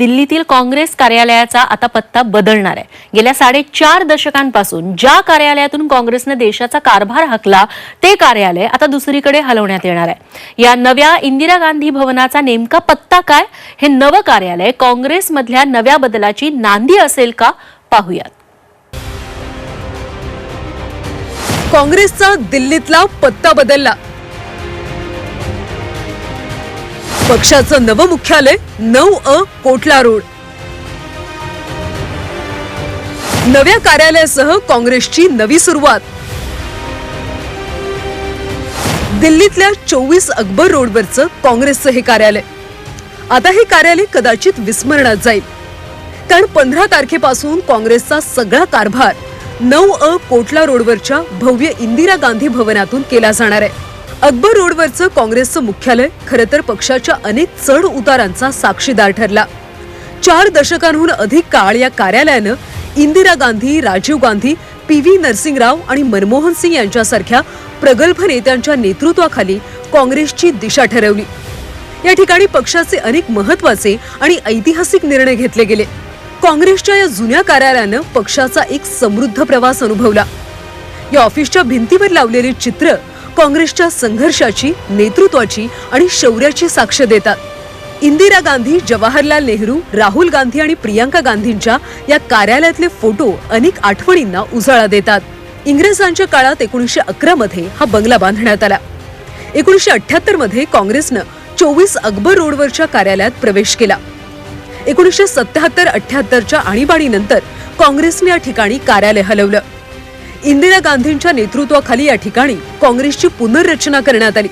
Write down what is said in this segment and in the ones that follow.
दिल्लीतील काँग्रेस कार्यालयाचा आता पत्ता बदलणार आहे. गेल्या साडेचार दशकांपासून ज्या कार्यालयातून काँग्रेसनं देशाचा कारभार हाकला ते कार्यालय आता दुसरीकडे हलवण्यात येणार आहे. या नव्या इंदिरा गांधी भवनाचा नेमका पत्ता काय? हे नवं कार्यालय काँग्रेसमधल्या नव्या बदलाची नांदी असेल का? पाहूयात. काँग्रेसचा दिल्लीतला पत्ता बदलला. पक्षाचं नवं मुख्यालय नऊ अ कोटला रोड नव्या कार्यालयासह काँग्रेसची नवी सुरुवात. दिल्लीतल्या चोवीस अकबर रोडवरचं काँग्रेसचं हे कार्यालय. आता हे कार्यालय कदाचित विस्मरणात जाईल. कारण पंधरा तारखेपासून काँग्रेसचा सगळा कारभार नऊ अ कोटला रोडवरच्या भव्य इंदिरा गांधी भवनातून केला जाणार आहे. अकबर रोडवरचं काँग्रेसचं मुख्यालय खरं तर पक्षाच्या अनेक चढ उतारांचा साक्षीदार ठरला. चार दशकांहून अधिक काळ या कार्यालयानं इंदिरा गांधी राजीव गांधी पी व्ही नरसिंगराव आणि मनमोहन सिंग यांच्यासारख्या प्रगल्भ नेत्यांच्या नेतृत्वाखाली काँग्रेसची दिशा ठरवली. या ठिकाणी पक्षाचे अनेक महत्त्वाचे आणि ऐतिहासिक निर्णय घेतले गेले. काँग्रेसच्या या जुन्या कार्यालयानं पक्षाचा एक समृद्ध प्रवास अनुभवला. या ऑफिसच्या भिंतीवर लावलेली चित्र काँग्रेसच्या संघर्षाची नेतृत्वाची आणि शौर्याची साक्ष देतात. इंदिरा गांधी जवाहरलाल नेहरू राहुल गांधी आणि प्रियांका गांधींच्या या कार्यालयातले फोटो अनेक आठवणींना उजाळा देतात. इंग्रजांच्या काळात एकोणीसशे अकरा मध्ये हा बंगला बांधण्यात आला. एकोणीसशे अठ्याहत्तरमध्ये काँग्रेसनं चोवीस अकबर रोडवरच्या कार्यालयात प्रवेश केला. एकोणीसशे सत्याहत्तर अठ्याहत्तरच्या आणीबाणीनंतर काँग्रेसने या ठिकाणी कार्यालय हलवलं. इंदिरा गांधींच्या नेतृत्वाखाली या ठिकाणी काँग्रेसची पुनर्रचना करण्यात आली.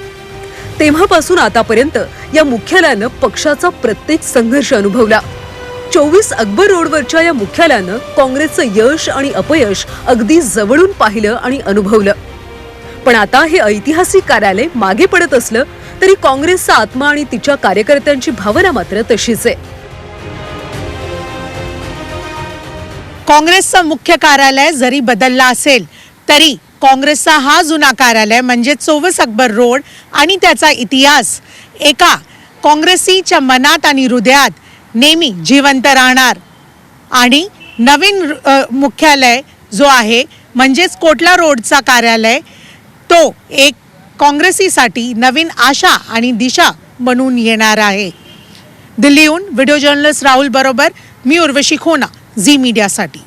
तेव्हापासून आतापर्यंत या मुख्यालयानं पक्षाचा प्रत्येक संघर्ष अनुभवला. चोवीस अकबर रोडवरच्या या मुख्यालयानं काँग्रेसचं यश आणि अपयश अगदी जवळून पाहिलं आणि अनुभवलं. पण आता हे ऐतिहासिक कार्यालय मागे पडत असलं तरी काँग्रेसचा आत्मा आणि तिच्या कार्यकर्त्यांची भावना मात्र तशीच आहे. काँग्रेसचं मुख्य कार्यालय जरी बदलला असेल तरी काँग्रेसचा हा जुना कार्यालय म्हणजे चोवीस अकबर रोड आणि त्याचा इतिहास. एका काँग्रेसीच्या मनात आणि हृदयात नेहमी जिवंत राहणार. आणि नवीन मुख्यालय जो आहे म्हणजेच कोटला रोडचा कार्यालय तो एक काँग्रेसीसाठी नवीन आशा आणि दिशा बनून येणार आहे. दिल्लीहून व्हिडिओ जर्नलिस्ट राहुल बरोबर मी उर्वशी खोना झी मीडियासाठी.